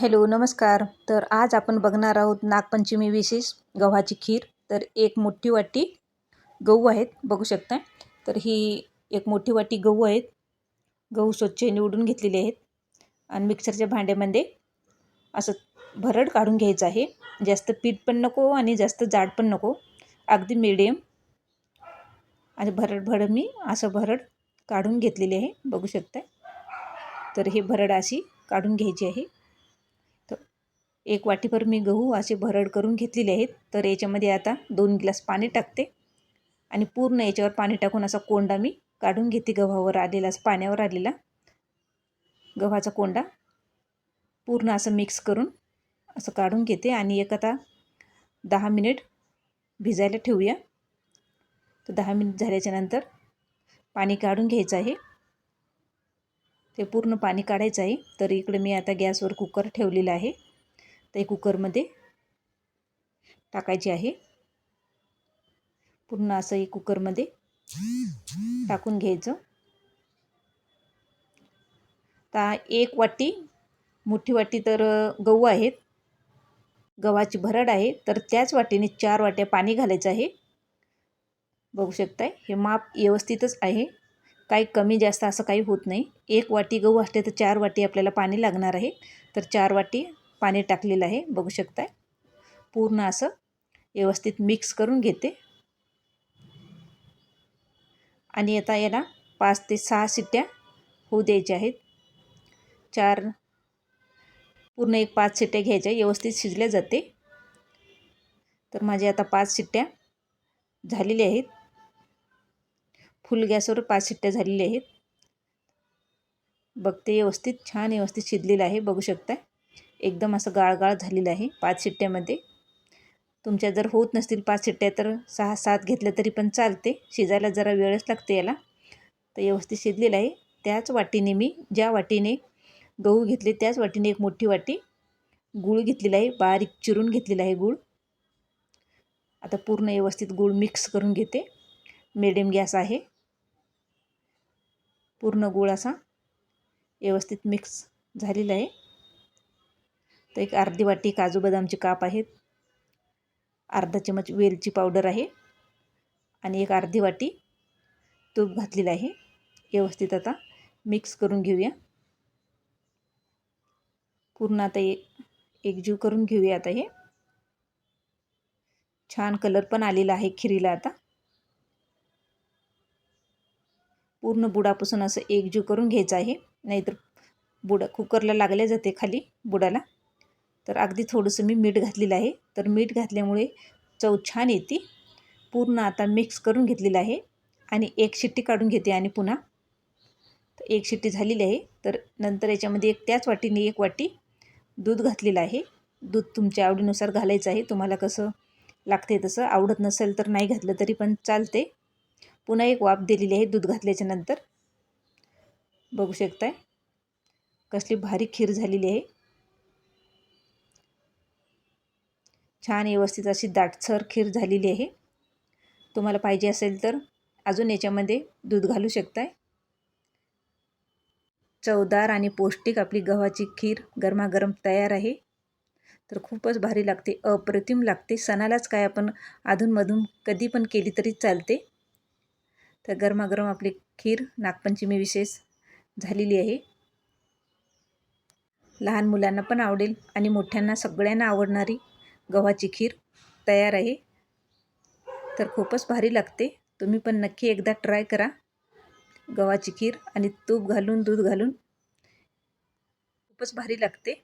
Hello नमस्कार. तर आज आपण बघणार आहोत नागपंचमी विशेष गव्हाची खीर. तर एक मोठी वाटी गहू आहेत बघू शकता तर ही एक मोठी वाटी गहू आहेत. गहू स्वच्छ निवडून घेतलेले आहेत. आणि मिक्सरच्या भांड्यामध्ये असं भरड काढून घ्यायचं आहे. जास्त पीठ पण नको आणि जास्त जाड पण नको. अगदी मिडियम आणि भरड भरड मी असं भरड काढून घेतलेली आहे. बघू शकता तर हे भरड अशी काढून घ्यायची आहे. एक वाटीभर मी गहू असे भरड करून घेतलेले आहेत. तर याच्यामध्ये आता दोन ग्लास पाणी टाकते. आणि पूर्ण याच्यावर पाणी टाकून असा कोंडा मी काढून घेते. गव्हावर आलेला पाण्यावर आलेला गव्हाचा कोंडा. पूर्ण असं मिक्स करून असं काढून घेते. आणि एक आता दहा मिनिट भिजायला ठेवूया. तर दहा मिनिट झाल्याच्यानंतर पाणी काढून घ्यायचं आहे. ते पूर्ण पाणी काढायचं आहे. तर इकडे मी आता गॅसवर कुकर ठेवलेला आहे. ते कुकरमध्ये टाकायचे आहे. पूर्ण असं हे कुकरमध्ये टाकून घ्यायचं. आता एक वाटी मोठी वाटी तर गहू आहेत. गव्हाची भरड आहे. तर त्याच वाटीने चार वाट्या पाणी घालायचं आहे. बघू शकताय हे माप व्यवस्थितच आहे. काही कमी जास्त असं काही होत नाही. एक वाटी गहू असले तर चार वाटी आपल्याला पाणी लागणार आहे. तर चार वाटी पाणी टाकलेलं आहे बघू शकताय. पूर्ण असं व्यवस्थित मिक्स करून घेते. आणि आता याला पाच ते सहा शिट्ट्या होऊ द्यायच्या आहेत. चार पूर्ण एक पाच शिट्ट्या घ्यायच्या व्यवस्थित शिजल्या जाते. तर माझे आता पाच शिट्ट्या झालेल्या आहेत. फुल गॅसवर पाच शिट्ट्या झालेल्या आहेत. बघते व्यवस्थित छान व्यवस्थित शिजलेलं आहे बघू शकताय. एकदम असं गाळगाळ झालेलं आहे पाच शिट्ट्यामध्ये. तुमच्या जर होत नसतील पाच शिट्ट्या तर सहा सात घेतल्या तरी पण चालते. शिजायला जरा वेळच लागते याला. तर व्यवस्थित शिजलेलं आहे. त्याच वाटीने मी ज्या वाटीने गहू घेतले त्याच वाटीने एक मोठी वाटी गूळ घेतलेला आहे. बारीक चिरून घेतलेला आहे गूळ. आता पूर्ण व्यवस्थित गूळ मिक्स करून घेते. मिडियम गॅस आहे. पूर्ण गूळ असा व्यवस्थित मिक्स झालेला आहे. तर एक अर्धी वाटी काजू बदामचे काप आहेत अर्धा चमच वेलची पावडर आहे. आणि एक अर्धी वाटी तूप घातलेलं आहे. व्यवस्थित आता मिक्स करून घेऊया. पूर्ण आता एक एकजीव करून घेऊया आता हे. छान कलर पण आलेला आहे खिरीला आता. पूर्ण बुडापासून असं एकजीव करून घ्यायचं आहे. नाहीतर बुडा कुकरला लागल्या जाते खाली बुडाला. तर अगदी थोडंसं मी मीठ घातलेलं आहे. तर मीठ घातल्यामुळे चव छान येते. पूर्ण आता मिक्स करून घेतलेलं आहे. आणि एक शिट्टी काढून घेते आणि पुन्हा. एक शिट्टी झालेली आहे. तर नंतर याच्यामध्ये एक त्याच वाटीने एक वाटी दूध घातलेलं आहे. दूध तुमच्या आवडीनुसार घालायचं आहे. तुम्हाला कसं लागते तसं. आवडत नसेल तर नाही घातलं तरी पण चालते पुन्हा एक वाफ दिलेली आहे दूध घातल्याच्या नंतर. बघू शकताय. कसली भारी खीर झालेली आहे. छान व्यवस्थित अशी दाटसर खीर झालेली आहे. तुम्हाला पाहिजे असेल तर अजून याच्यामध्ये दूध घालू शकताय. चवदार आणि पौष्टिक आपली गव्हाची खीर गरमागरम तयार आहे. तर खूपच भारी लागते अप्रतिम लागते. सणालाच काय आपण अधूनमधून कधी पण केली तरी चालते. तर गरमागरम आपली खीर नागपंचमी विशेष झालेली आहे. लहान मुलांना पण आवडेल आणि मोठ्यांना सगळ्यांना आवडणारी गव्हाची खीर तयार आहे. तर खूपच भारी लागते. तुम्ही पण नक्की एकदा ट्राय करा गव्हाची खीर आणि तूप घालून दूध घालून. खूपच भारी लागते.